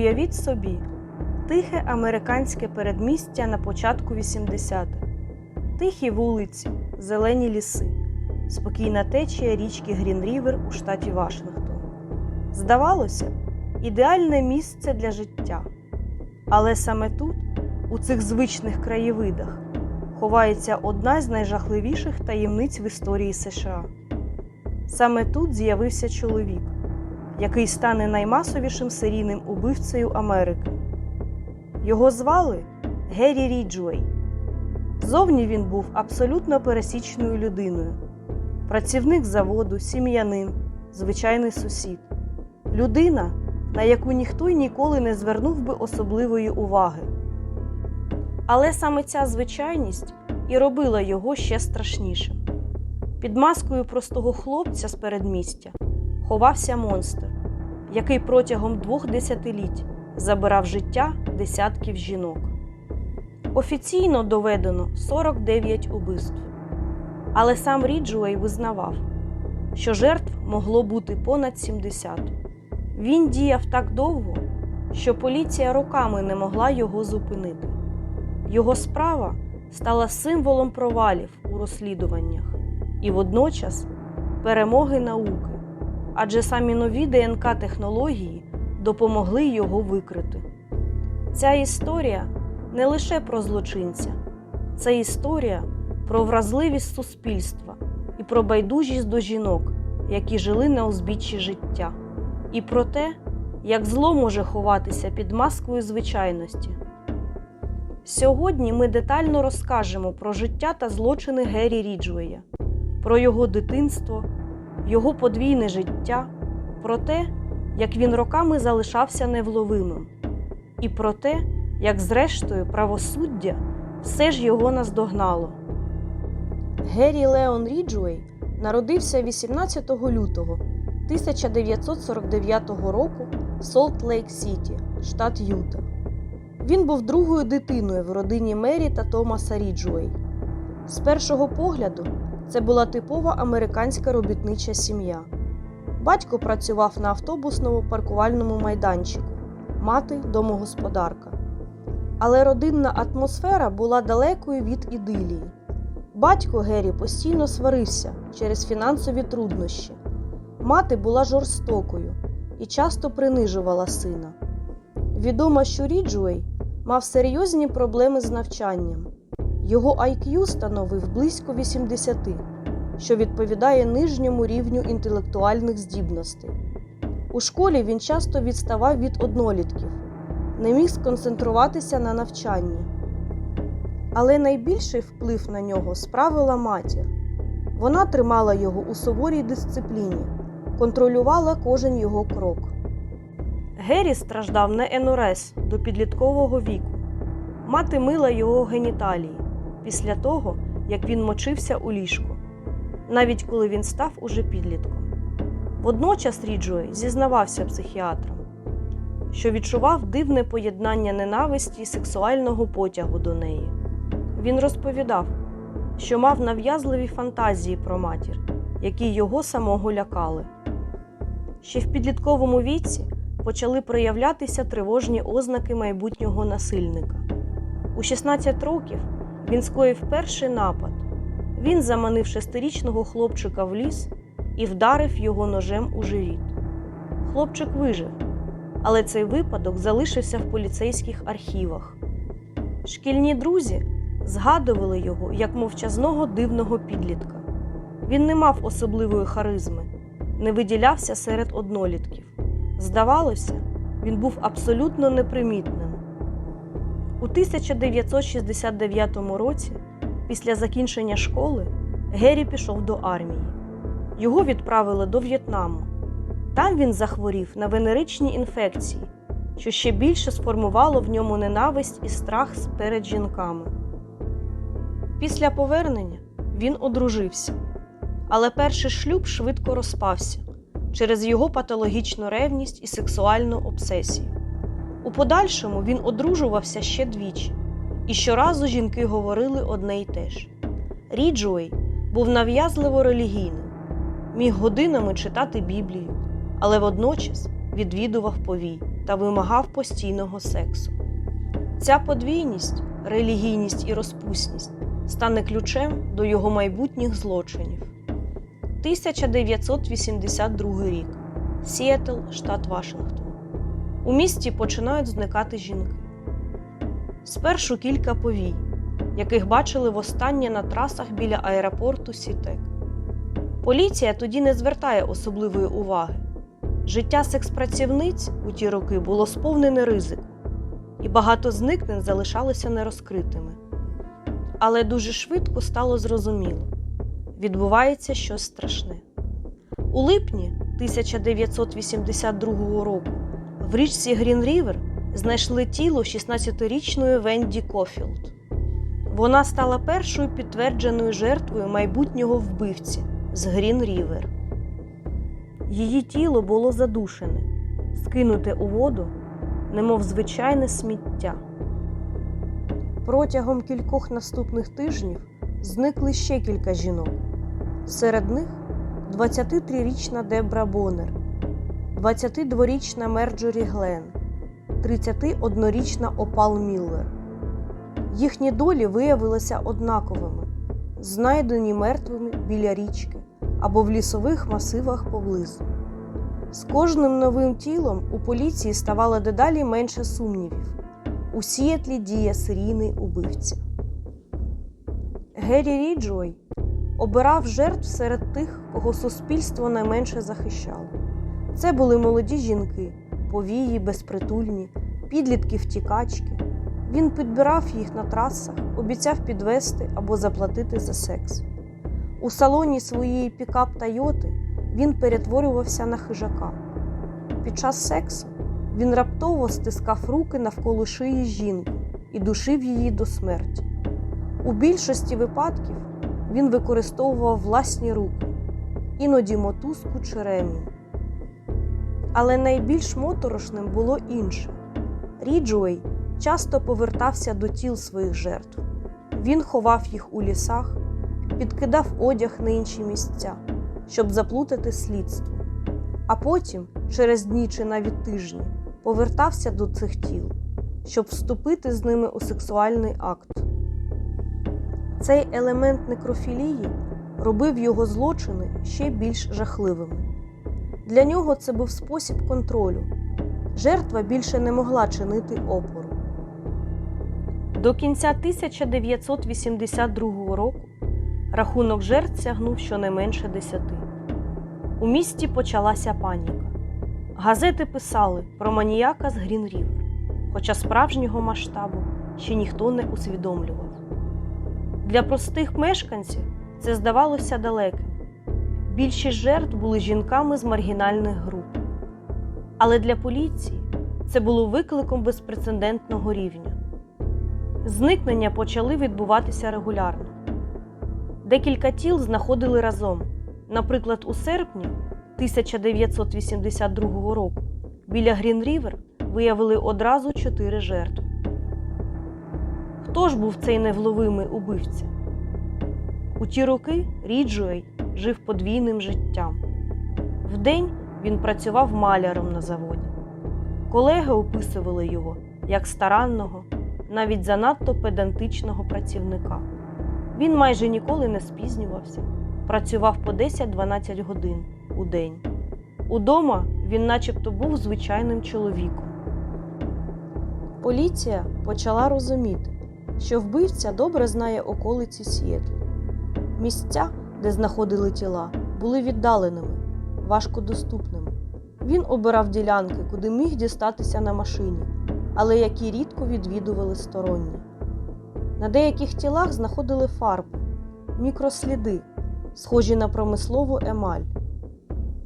Уявіть собі, тихе американське передмістя на початку 80-х. Тихі вулиці, зелені ліси, спокійна течія річки Грін-Рівер у штаті Вашингтон. Здавалося, ідеальне місце для життя. Але саме тут, у цих звичних краєвидах, ховається одна з найжахливіших таємниць в історії США. Саме тут з'явився чоловік, який стане наймасовішим серійним убивцею Америки. Його звали Геррі Ріджуей. Зовні він був абсолютно пересічною людиною, працівник заводу, сім'янин, звичайний сусід, людина, на яку ніхто й ніколи не звернув би особливої уваги. Але саме ця звичайність і робила його ще страшнішим. Під маскою простого хлопця з передмістя ховався монстр, який протягом двох десятиліть забирав життя десятків жінок. Офіційно доведено 49 убивств. Але сам Ріджуей визнавав, що жертв могло бути понад 70. Він діяв так довго, що поліція роками не могла його зупинити. Його справа стала символом провалів у розслідуваннях і водночас перемоги науки, адже самі нові ДНК-технології допомогли його викрити. Ця історія не лише про злочинця, це історія про вразливість суспільства і про байдужість до жінок, які жили на узбіччі життя, і про те, як зло може ховатися під маскою звичайності. Сьогодні ми детально розкажемо про життя та злочини Геррі Ріджуея, про його дитинство, його подвійне життя, про те, як він роками залишався невловимим, і про те, як зрештою правосуддя все ж його наздогнало. Геррі Леон Ріджуей народився 18 лютого 1949 року в Солт Лейк Сіті, штат Юта. Він був другою дитиною в родині Мері та Томаса Ріджуей. З першого погляду це була типова американська робітнича сім'я. Батько працював на автобусному паркувальному майданчику, мати домогосподарка. Але родинна атмосфера була далекою від ідилії. Батько Геррі постійно сварився через фінансові труднощі. Мати була жорстокою і часто принижувала сина. Відомо, що Ріджуей мав серйозні проблеми з навчанням. Його IQ становив близько 80, що відповідає нижньому рівню інтелектуальних здібностей. У школі він часто відставав від однолітків, не міг сконцентруватися на навчанні. Але найбільший вплив на нього справила матір. Вона тримала його у суворій дисципліні, контролювала кожен його крок. Геррі страждав на енурез до підліткового віку. Мати мила його геніталії після того, як він мочився у ліжку, навіть коли він став уже підлітком. Водночас Ріджуей зізнавався психіатром, що відчував дивне поєднання ненависті і сексуального потягу до неї. Він розповідав, що мав нав'язливі фантазії про матір, які його самого лякали. Ще в підлітковому віці почали проявлятися тривожні ознаки майбутнього насильника. У 16 років він скоїв перший напад. Він заманив шестирічного хлопчика в ліс і вдарив його ножем у живіт. Хлопчик вижив, але цей випадок залишився в поліцейських архівах. Шкільні друзі згадували його як мовчазного дивного підлітка. Він не мав особливої харизми, не виділявся серед однолітків. Здавалося, він був абсолютно непримітним. У 1969 році, після закінчення школи, Геррі пішов до армії. Його відправили до В'єтнаму. Там він захворів на венеричні інфекції, що ще більше сформувало в ньому ненависть і страх перед жінками. Після повернення він одружився, але перший шлюб швидко розпався через його патологічну ревність і сексуальну обсесію. У подальшому він одружувався ще двічі, і щоразу жінки говорили одне й те ж. Ріджуей був нав'язливо релігійним, міг годинами читати Біблію, але водночас відвідував повій та вимагав постійного сексу. Ця подвійність, релігійність і розпусність стане ключем до його майбутніх злочинів. 1982 рік. Сіетл, штат Вашингтон. У місті починають зникати жінки. Спершу кілька повій, яких бачили востаннє на трасах біля аеропорту Сітек. Поліція тоді не звертає особливої уваги. Життя секс-працівниць у ті роки було сповнене ризику, і багато зникнень залишалися нерозкритими. Але дуже швидко стало зрозуміло відбувається щось страшне. У липні 1982 року в річці Грін Рівер знайшли тіло 16-річної Венді Кофілд. Вона стала першою підтвердженою жертвою майбутнього вбивці з Грін Рівер. Її тіло було задушене, скинуте у воду, немов звичайне сміття. Протягом кількох наступних тижнів зникли ще кілька жінок. Серед них 23-річна Дебра Бонер, 22-річна Мерджорі Глен, 31-річна Опал Міллер. Їхні долі виявилися однаковими, знайдені мертвими біля річки або в лісових масивах поблизу. З кожним новим тілом у поліції ставало дедалі менше сумнівів. У Сіетлі діє серійний убивця. Геррі Ріджой обирав жертв серед тих, кого суспільство найменше захищало. Це були молоді жінки, повії, безпритульні, підлітки втікачки. Він підбирав їх на трасах, обіцяв підвести або заплатити за секс. У салоні своєї пікап Тойоти він перетворювався на хижака. Під час сексу він раптово стискав руки навколо шиї жінки і душив її до смерті. У більшості випадків він використовував власні руки, іноді мотузку чи ремінь. Але найбільш моторошним було інше. Ріджуей часто повертався до тіл своїх жертв. Він ховав їх у лісах, підкидав одяг на інші місця, щоб заплутати слідство. А потім, через дні чи навіть тижні, повертався до цих тіл, щоб вступити з ними у сексуальний акт. Цей елемент некрофілії робив його злочини ще більш жахливими. Для нього це був спосіб контролю. Жертва більше не могла чинити опору. До кінця 1982 року рахунок жертв сягнув щонайменше десяти. У місті почалася паніка. Газети писали про маніяка з Грін хоча справжнього масштабу ще ніхто не усвідомлював. Для простих мешканців це здавалося далеким. Більшість жертв були жінками з маргінальних груп. Але для поліції це було викликом безпрецедентного рівня. Зникнення почали відбуватися регулярно. Декілька тіл знаходили разом. Наприклад, у серпні 1982 року біля Грін Рівер виявили одразу чотири жертви. Хто ж був цей невловимий убивця? У ті роки Ріджуей жив подвійним життям. Вдень він працював маляром на заводі. Колеги описували його як старанного, навіть занадто педантичного працівника. Він майже ніколи не спізнювався, працював по 10-12 годин у день. Удома він начебто був звичайним чоловіком. Поліція почала розуміти, що вбивця добре знає околиці Сіетлу. Місця, де знаходили тіла, були віддаленими, важкодоступними. Він обирав ділянки, куди міг дістатися на машині, але які рідко відвідували сторонні. На деяких тілах знаходили фарбу, мікросліди, схожі на промислову емаль.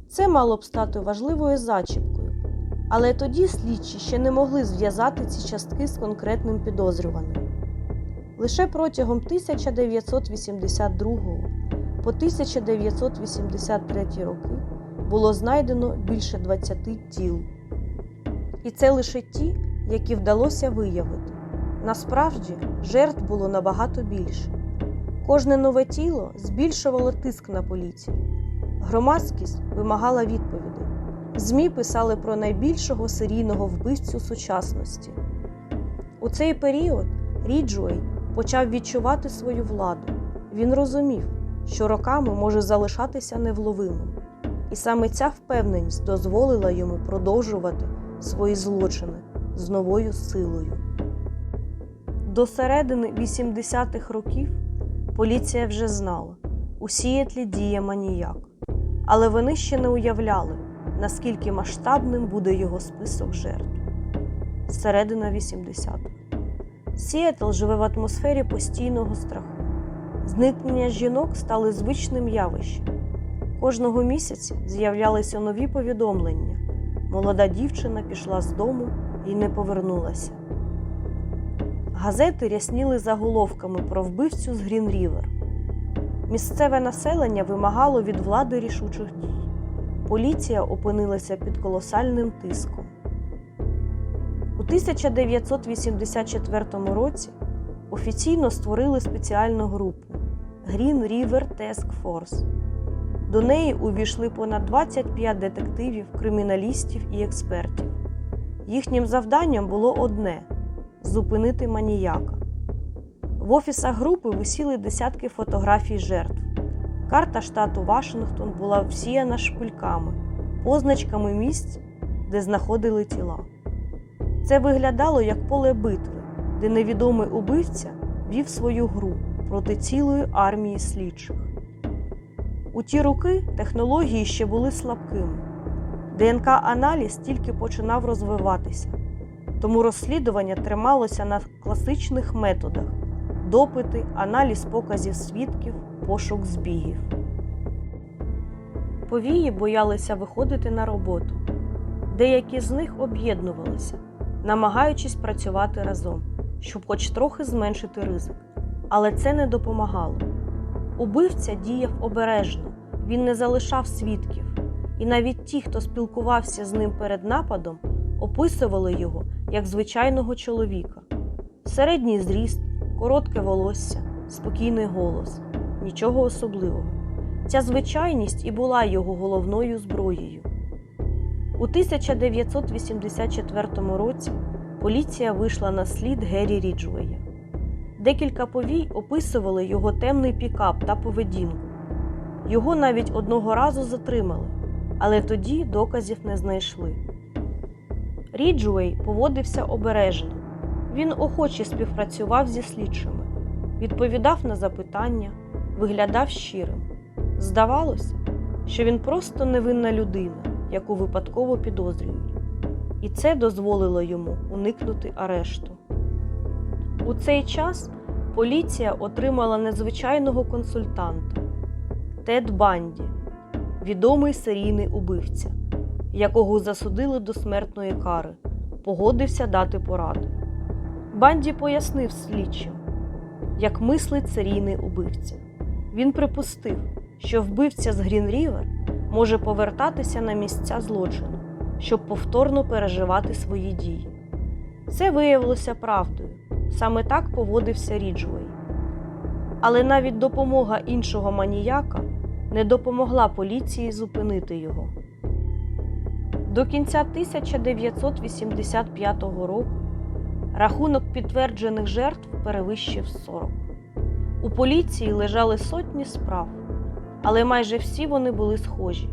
Це мало б стати важливою зачіпкою, але тоді слідчі ще не могли зв'язати ці частки з конкретним підозрюваним. Лише протягом 1982 по 1983 роки було знайдено більше 20 тіл. І це лише ті, які вдалося виявити. Насправді, жертв було набагато більше. Кожне нове тіло збільшувало тиск на поліцію. Громадськість вимагала відповідей. ЗМІ писали про найбільшого серійного вбивцю сучасності. У цей період Ріджуей почав відчувати свою владу. Він розумів, що роками може залишатися невловимим, і саме ця впевненість дозволила йому продовжувати свої злочини з новою силою. До середини 80-х років поліція вже знала, у Сіетлі діє маніяк, але вони ще не уявляли, наскільки масштабним буде його список жертв. Середина 80-х. Сіетл живе в атмосфері постійного страху. Зникнення жінок стали звичним явищем. Кожного місяця з'являлися нові повідомлення. Молода дівчина пішла з дому і не повернулася. Газети рясніли заголовками про вбивцю з Грін-Рівер. Місцеве населення вимагало від влади рішучих дій. Поліція опинилася під колосальним тиском. У 1984 році офіційно створили спеціальну групу Green River Task Force. До неї увійшли понад 25 детективів, криміналістів і експертів. Їхнім завданням було одне зупинити маніяка. В офісах групи висіли десятки фотографій жертв. Карта штату Вашингтон була всіяна шпильками, позначками місць, де знаходили тіла. Це виглядало як поле битви, де невідомий убивця вів свою гру проти цілої армії слідчих. У ті роки технології ще були слабкими. ДНК-аналіз тільки починав розвиватися, тому розслідування трималося на класичних методах допити, аналіз показів свідків, пошук збігів. Повії боялися виходити на роботу. Деякі з них об'єднувалися, намагаючись працювати разом, щоб хоч трохи зменшити ризик. Але це не допомагало. Убивця діяв обережно, він не залишав свідків, і навіть ті, хто спілкувався з ним перед нападом, описували його як звичайного чоловіка. Середній зріст, коротке волосся, спокійний голос, нічого особливого. Ця звичайність і була його головною зброєю. У 1984 році поліція вийшла на слід Геррі Ріджуея. Декілька повій описували його темний пікап та поведінку. Його навіть одного разу затримали, але тоді доказів не знайшли. Ріджуей поводився обережно. Він охоче співпрацював зі слідчими, відповідав на запитання, виглядав щирим. Здавалося, що він просто невинна людина, яку випадково підозрюють, і це дозволило йому уникнути арешту. У цей час поліція отримала незвичайного консультанта Тед Банді, відомий серійний убивця, якого засудили до смертної кари, погодився дати пораду. Банді пояснив слідчим, як мислить серійний убивця. Він припустив, що вбивця з Грін-Рівер може повертатися на місця злочину, щоб повторно переживати свої дії. Це виявилося правдою. Саме так поводився Ріджуей. Але навіть допомога іншого маніяка не допомогла поліції зупинити його. До кінця 1985 року рахунок підтверджених жертв перевищив 40. У поліції лежали сотні справ, але майже всі вони були схожі: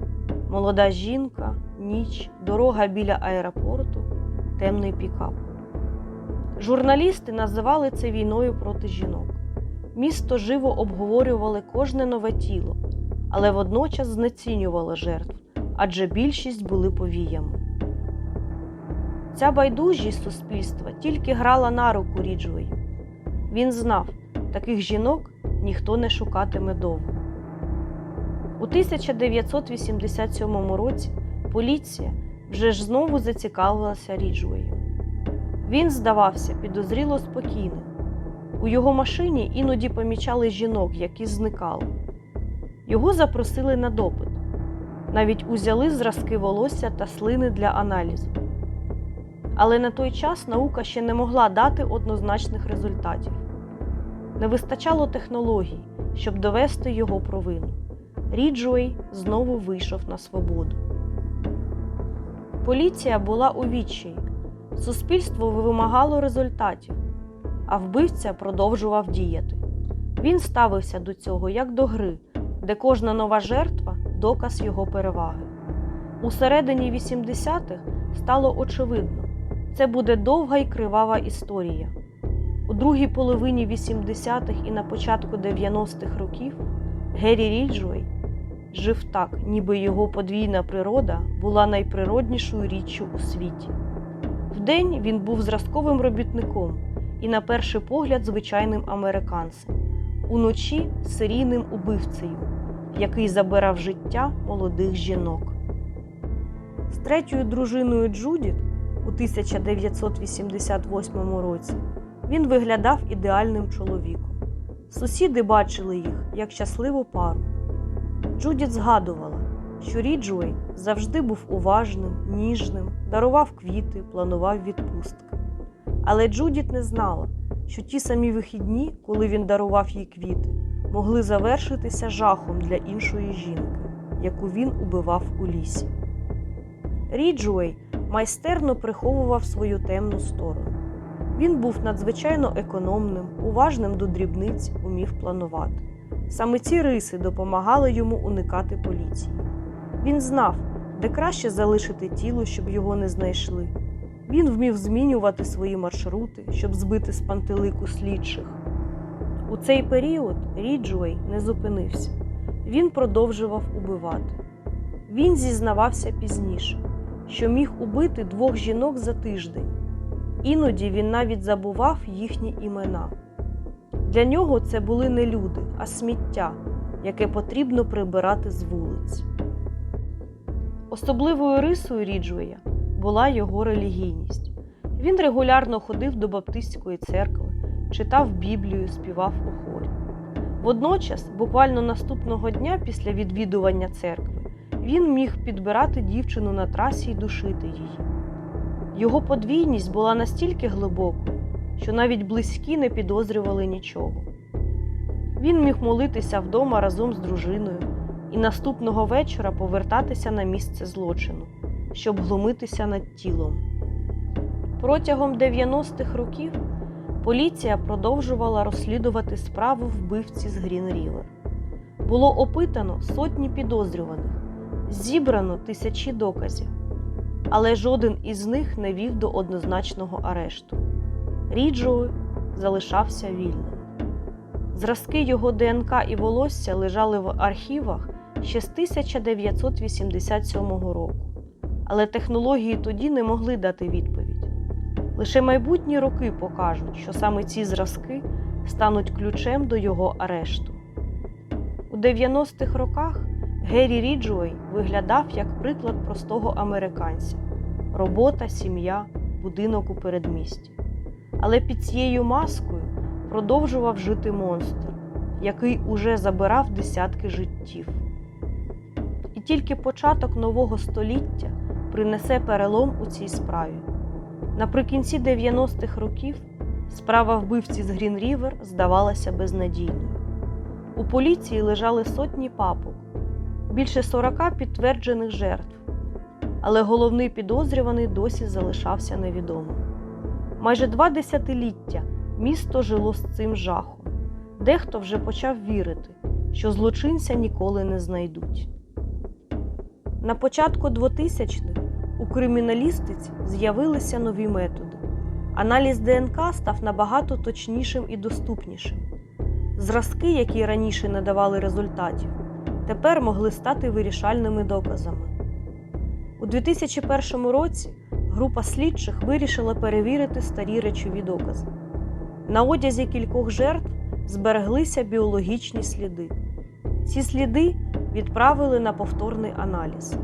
молода жінка, ніч, дорога біля аеропорту, темний пікап. Журналісти називали це війною проти жінок. Місто живо обговорювали кожне нове тіло, але водночас знецінювало жертв, адже більшість були повіями. Ця байдужість суспільства тільки грала на руку Ріджуею. Він знав, таких жінок ніхто не шукатиме довго. У 1987 році поліція вже ж знову зацікавилася Ріджуею. Він здавався підозріло спокійним. У його машині іноді помічали жінок, які зникали. Його запросили на допит. Навіть узяли зразки волосся та слини для аналізу. Але на той час наука ще не могла дати однозначних результатів. Не вистачало технологій, щоб довести його провину. Ріджуей знову вийшов на свободу. Поліція була у відчаї. Суспільство вимагало результатів, а вбивця продовжував діяти. Він ставився до цього як до гри, де кожна нова жертва доказ його переваги. У середині 80-х стало очевидно, це буде довга і кривава історія. У другій половині 80-х і на початку 90-х років Геррі Ріджуей жив так, ніби його подвійна природа була найприроднішою річчю у світі. Вдень він був зразковим робітником і, на перший погляд, звичайним американцем, уночі серійним убивцею, який забирав життя молодих жінок. З третьою дружиною Джудіт у 1988 році він виглядав ідеальним чоловіком. Сусіди бачили їх як щасливу пару. Джудіт згадувала, що Ріджуей завжди був уважним, ніжним, дарував квіти, планував відпустки. Але Джудіт не знала, що ті самі вихідні, коли він дарував їй квіти, могли завершитися жахом для іншої жінки, яку він убивав у лісі. Ріджуей майстерно приховував свою темну сторону. Він був надзвичайно економним, уважним до дрібниць, умів планувати. Саме ці риси допомагали йому уникати поліції. Він знав, де краще залишити тіло, щоб його не знайшли. Він вмів змінювати свої маршрути, щоб збити з пантелику слідчих. У цей період Ріджуей не зупинився. Він продовжував убивати. Він зізнавався пізніше, що міг убити двох жінок за тиждень. Іноді він навіть забував їхні імена. Для нього це були не люди, а сміття, яке потрібно прибирати з вулиць. Особливою рисою Ріджуея була його релігійність. Він регулярно ходив до Баптистської церкви, читав Біблію, співав у хорі. Водночас, буквально наступного дня після відвідування церкви, він міг підбирати дівчину на трасі і душити її. Його подвійність була настільки глибокою, що навіть близькі не підозрювали нічого. Він міг молитися вдома разом з дружиною і наступного вечора повертатися на місце злочину, щоб глумитися над тілом. Протягом 90-х років поліція продовжувала розслідувати справу вбивці з Грін Рівер. Було опитано сотні підозрюваних, зібрано тисячі доказів, але жоден із них не вів до однозначного арешту. Ріджо залишався вільним. Зразки його ДНК і волосся лежали в архівах ще з 1987 року, але технології тоді не могли дати відповідь. Лише майбутні роки покажуть, що саме ці зразки стануть ключем до його арешту. У 90-х роках Геррі Ріджуей виглядав як приклад простого американця: робота, сім'я, будинок у передмісті. Але під цією маскою продовжував жити монстр, який уже забирав десятки життів. І тільки початок нового століття принесе перелом у цій справі. Наприкінці 90-х років справа вбивці з Грін Рівер здавалася безнадійною. У поліції лежали сотні папок, більше 40 підтверджених жертв, але головний підозрюваний досі залишався невідомим. Майже два десятиліття місто жило з цим жахом. Дехто вже почав вірити, що злочинця ніколи не знайдуть. На початку 2000-х у криміналістиці з'явилися нові методи. Аналіз ДНК став набагато точнішим і доступнішим. Зразки, які раніше не давали результатів, тепер могли стати вирішальними доказами. У 2001 році група слідчих вирішила перевірити старі речові докази. На одязі кількох жертв збереглися біологічні сліди. Ці сліди відправили на повторний аналіз.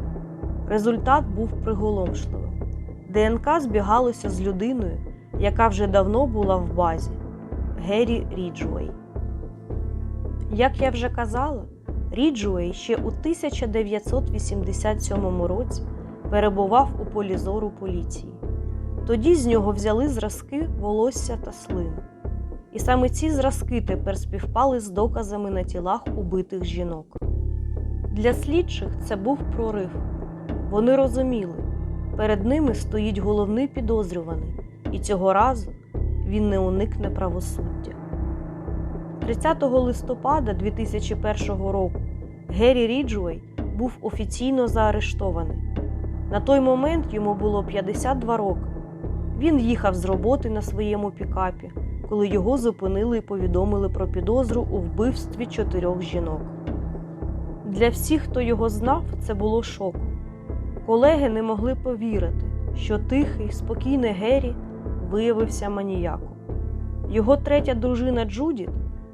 Результат був приголомшливим. ДНК збігалося з людиною, яка вже давно була в базі Геррі Ріджуей. Як я вже казала, Ріджуей ще у 1987 році перебував у полі зору поліції. Тоді з нього взяли зразки волосся та слини. І саме ці зразки тепер співпали з доказами на тілах убитих жінок. Для слідчих це був прорив. Вони розуміли, перед ними стоїть головний підозрюваний, і цього разу він не уникне правосуддя. 30 листопада 2001 року Геррі Ріджуей був офіційно заарештований. На той момент йому було 52 роки. Він їхав з роботи на своєму пікапі, коли його зупинили і повідомили про підозру у вбивстві чотирьох жінок. Для всіх, хто його знав, це було шоком. Колеги не могли повірити, що тихий, спокійний Геррі виявився маніяком. Його третя дружина Джудіт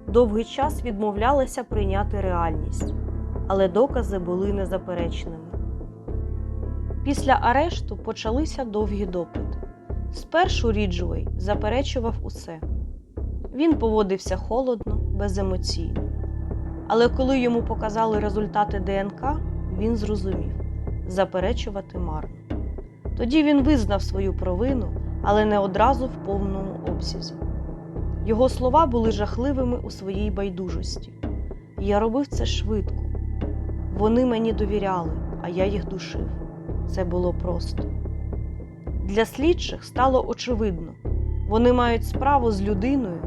довгий час відмовлялася прийняти реальність, але докази були незаперечними. Після арешту почалися довгі допити. Спершу Ріджуей заперечував усе. Він поводився холодно, беземоційно. Але коли йому показали результати ДНК, він зрозумів заперечувати марно. Тоді він визнав свою провину, але не одразу в повному обсязі. Його слова були жахливими у своїй байдужості. Я робив це швидко. Вони мені довіряли, а я їх душив. Це було просто. Для слідчих стало очевидно, вони мають справу з людиною,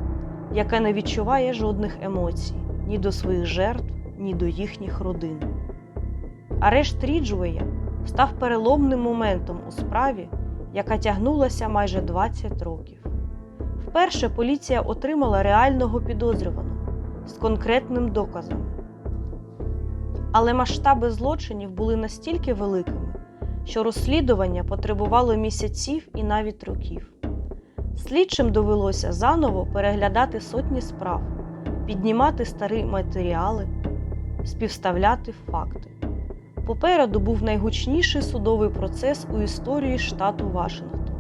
яка не відчуває жодних емоцій ні до своїх жертв, ні до їхніх родин. Арешт Ріджуея став переломним моментом у справі, яка тягнулася майже 20 років. Вперше поліція отримала реального підозрюваного з конкретним доказом. Але масштаби злочинів були настільки великими, що розслідування потребувало місяців і навіть років. Слідчим довелося заново переглядати сотні справ, піднімати старі матеріали, співставляти факти. Попереду був найгучніший судовий процес у історії штату Вашингтон.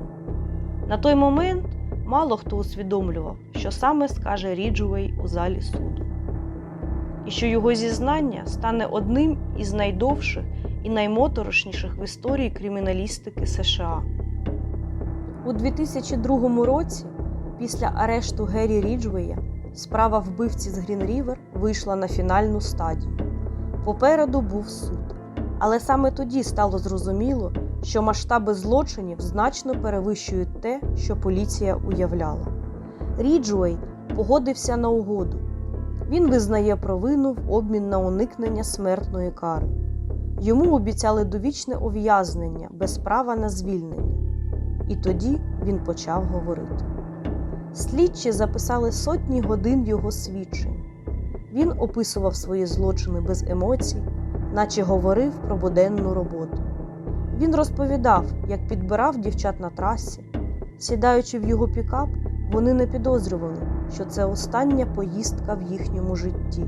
На той момент мало хто усвідомлював, що саме скаже Ріджуей у залі суду, і що його зізнання стане одним із найдовших і наймоторошніших в історії криміналістики США. У 2002 році, після арешту Геррі Ріджвея, справа вбивці з Грін Рівер вийшла на фінальну стадію. Попереду був суд. Але саме тоді стало зрозуміло, що масштаби злочинів значно перевищують те, що поліція уявляла. Ріджуей погодився на угоду. Він визнає провину в обмін на уникнення смертної кари. Йому обіцяли довічне ув'язнення без права на звільнення. І тоді він почав говорити. Слідчі записали сотні годин його свідчень. Він описував свої злочини без емоцій, наче говорив про буденну роботу. Він розповідав, як підбирав дівчат на трасі. Сідаючи в його пікап, вони не підозрювали, що це остання поїздка в їхньому житті.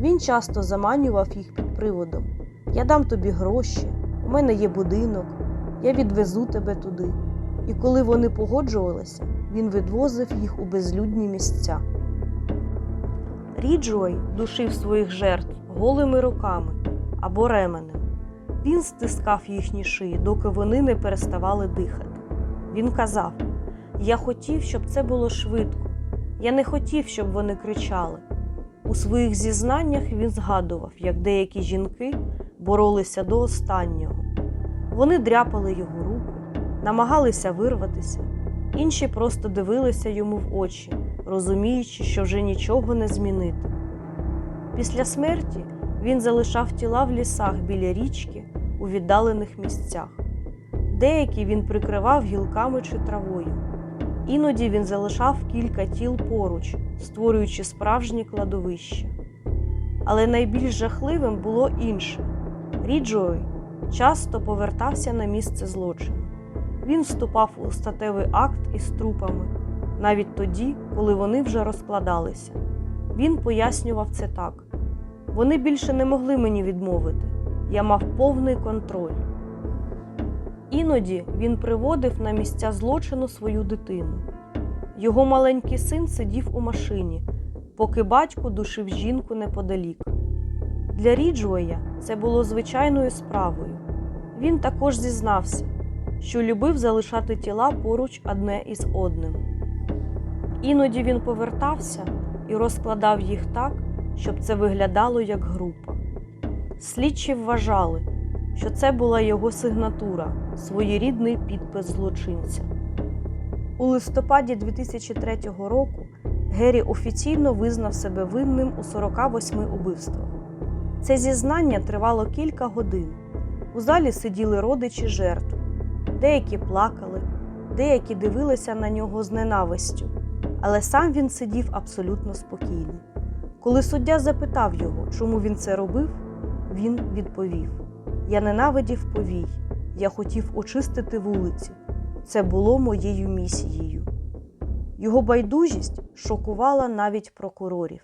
Він часто заманював їх під приводом: Я дам тобі гроші, у мене є будинок, я відвезу тебе туди. І коли вони погоджувалися, він відвозив їх у безлюдні місця. Ріджуей душив своїх жертв голими руками або ременем. Він стискав їхні шиї, доки вони не переставали дихати. Він казав: Я хотів, щоб це було швидко. Я не хотів, щоб вони кричали. У своїх зізнаннях він згадував, як деякі жінки боролися до останнього. Вони дряпали його руку, намагалися вирватися, інші просто дивилися йому в очі, розуміючи, що вже нічого не змінити. Після смерті він залишав тіла в лісах біля річки у віддалених місцях. Деякі він прикривав гілками чи травою. Іноді він залишав кілька тіл поруч, створюючи справжнє кладовище. Але найбільш жахливим було інше. Ріджой часто повертався на місце злочину. Він вступав у статевий акт із трупами, навіть тоді, коли вони вже розкладалися. Він пояснював це так: вони більше не могли мені відмовити, я мав повний контроль. Іноді він приводив на місця злочину свою дитину. Його маленький син сидів у машині, поки батько душив жінку неподалік. Для Ріджуея це було звичайною справою. Він також зізнався, що любив залишати тіла поруч одне із одним. Іноді він повертався і розкладав їх так, щоб це виглядало як група. Слідчі вважали, що це була його сигнатура, своєрідний підпис злочинця. У листопаді 2003 року Геррі офіційно визнав себе винним у 48 убивствах. Це зізнання тривало кілька годин. У залі сиділи родичі жертв. Деякі плакали, деякі дивилися на нього з ненавистю, але сам він сидів абсолютно спокійно. Коли суддя запитав його, чому він це робив, він відповів: Я ненавидів повій, я хотів очистити вулиці. Це було моєю місією. Його байдужість шокувала навіть прокурорів.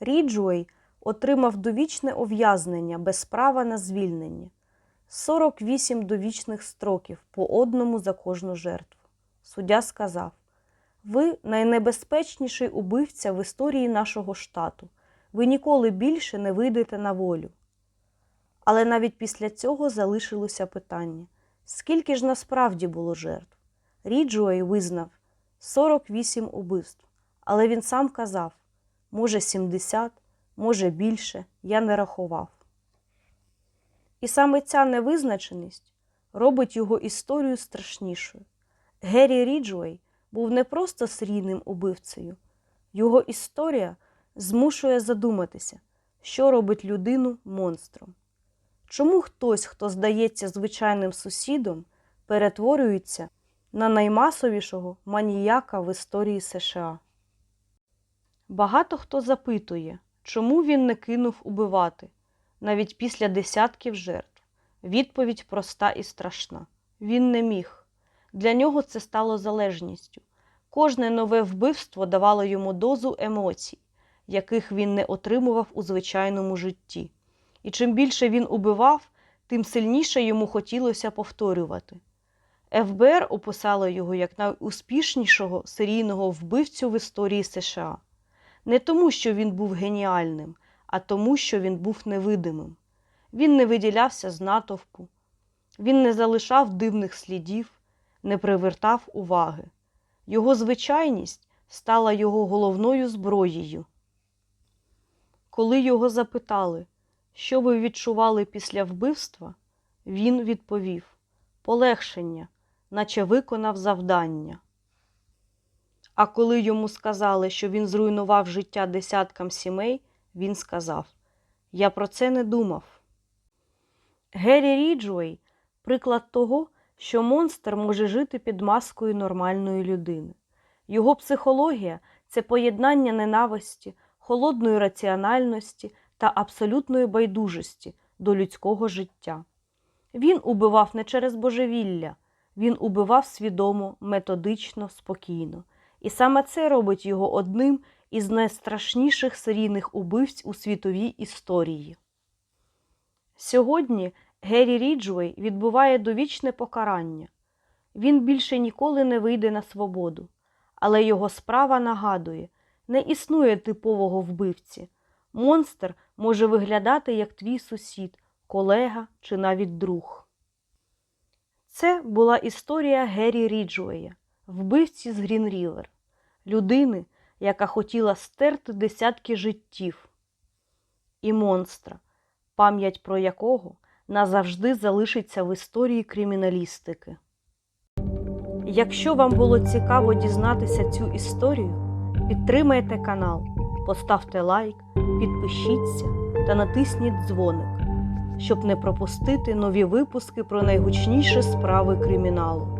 Ріджуей отримав довічне ув'язнення без права на звільнення 48 довічних строків по одному за кожну жертву. Суддя сказав: Ви найнебезпечніший убивця в історії нашого штату. Ви ніколи більше не вийдете на волю. Але навіть після цього залишилося питання: скільки ж насправді було жертв? Ріджуей визнав 48 убивств, але він сам казав: може 70, може більше, я не рахував. І саме ця невизначеність робить його історію страшнішою. Геррі Ріджуей був не просто серійним убивцею, його історія змушує задуматися, що робить людину монстром. Чому хтось, хто здається звичайним сусідом, перетворюється на наймасовішого маніяка в історії США? Багато хто запитує, чому він не кинув убивати, навіть після десятків жертв. Відповідь проста і страшна: він не міг. Для нього це стало залежністю. Кожне нове вбивство давало йому дозу емоцій, яких він не отримував у звичайному житті. І чим більше він убивав, тим сильніше йому хотілося повторювати. ФБР описало його як найуспішнішого серійного вбивцю в історії США. Не тому, що він був геніальним, а тому, що він був невидимим. Він не виділявся з натовпу, він не залишав дивних слідів, не привертав уваги. Його звичайність стала його головною зброєю. Коли його запитали, що ви відчували після вбивства, він відповів полегшення, наче виконав завдання. А коли йому сказали, що він зруйнував життя десяткам сімей, він сказав: Я про це не думав. Геррі Ріджуей приклад того, що монстр може жити під маскою нормальної людини. Його психологія це поєднання ненависті, холодної раціональності та абсолютної байдужості до людського життя. Він убивав не через божевілля, він убивав свідомо, методично, спокійно. І саме це робить його одним із найстрашніших серійних убивць у світовій історії. Сьогодні Геррі Ріджуей відбуває довічне покарання. Він більше ніколи не вийде на свободу, але його справа нагадує, не існує типового вбивці. Монстр може виглядати як твій сусід, колега чи навіть друг. Це була історія Геррі Ріджуея, вбивці з Грін Рівер, людини, яка хотіла стерти десятки життів, і монстра, пам'ять про якого назавжди залишиться в історії криміналістики. Якщо вам було цікаво дізнатися цю історію, підтримайте канал, поставте лайк, підпишіться та натисніть дзвоник, щоб не пропустити нові випуски про найгучніші справи криміналу.